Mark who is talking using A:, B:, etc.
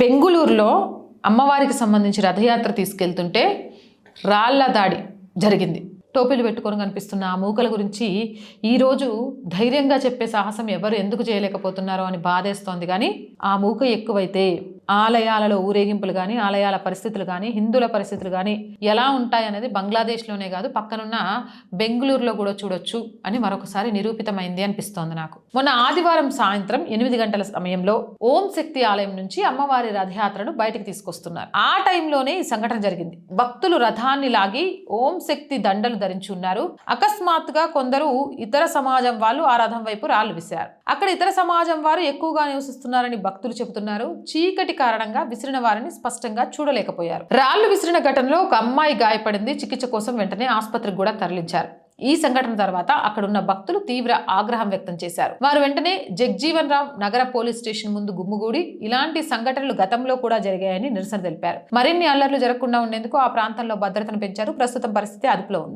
A: బెంగుళూరులో అమ్మవారికి సంబంధించి రథయాత్ర తీసుకెళ్తుంటే రాళ్ళ దాడి జరిగింది. టోపీలు పెట్టుకొని కనిపిస్తున్న ఆ మూకల గురించి ఈరోజు ధైర్యంగా చెప్పే సాహసం ఎవరు ఎందుకు చేయలేకపోతున్నారో అని బాధేస్తోంది కానీ ఆ మూక ఎక్కువైతే ఆలయాలలో ఊరేగింపులు కానీ ఆలయాల పరిస్థితులు కానీ హిందువుల పరిస్థితులు కానీ ఎలా ఉంటాయనేది బంగ్లాదేశ్లోనే కాదు పక్కనున్న బెంగళూరులో కూడా చూడొచ్చు అని మరొకసారి నిరూపితమైంది అనిపిస్తోంది నాకు. మొన్న ఆదివారం సాయంత్రం ఎనిమిది గంటల సమయంలో ఓం శక్తి ఆలయం నుంచి అమ్మవారి రథయాత్రను బయటకు తీసుకొస్తున్నారు. ఆ టైంలోనే ఈ సంఘటన జరిగింది. భక్తులు రథాన్ని లాగి ఓం శక్తి దండలు ధరించి ఉన్నారు. అకస్మాత్తుగా కొందరు ఇతర సమాజం వాళ్ళు ఆ రథం వైపు రాళ్ళు విశారు అక్కడ ఇతర సమాజం వారు ఎక్కువగా నివసిస్తున్నారని భక్తులు చెబుతున్నారు. చీకటి కారణంగా విసిరిన వారిని స్పష్టంగా చూడలేకపోయారు. రాళ్ళు విసిరిన ఘటనలో ఒక అమ్మాయి గాయపడింది. చికిత్స కోసం వెంటనే ఆసుపత్రికి కూడా తరలించారు. ఈ సంఘటన తర్వాత అక్కడున్న భక్తులు తీవ్ర ఆగ్రహం వ్యక్తం చేశారు. వారు వెంటనే జగ్జీవన్ రామ్ నగర పోలీస్ స్టేషన్ ముందు గుమ్ముగూడి ఇలాంటి సంఘటనలు గతంలో కూడా జరిగాయని నిరసన తెలిపారు. మరిన్ని అల్లర్లు జరగకుండా ఉండేందుకు ఆ ప్రాంతంలో భద్రతను పెంచారు. ప్రస్తుతం పరిస్థితి అదుపులో ఉంది.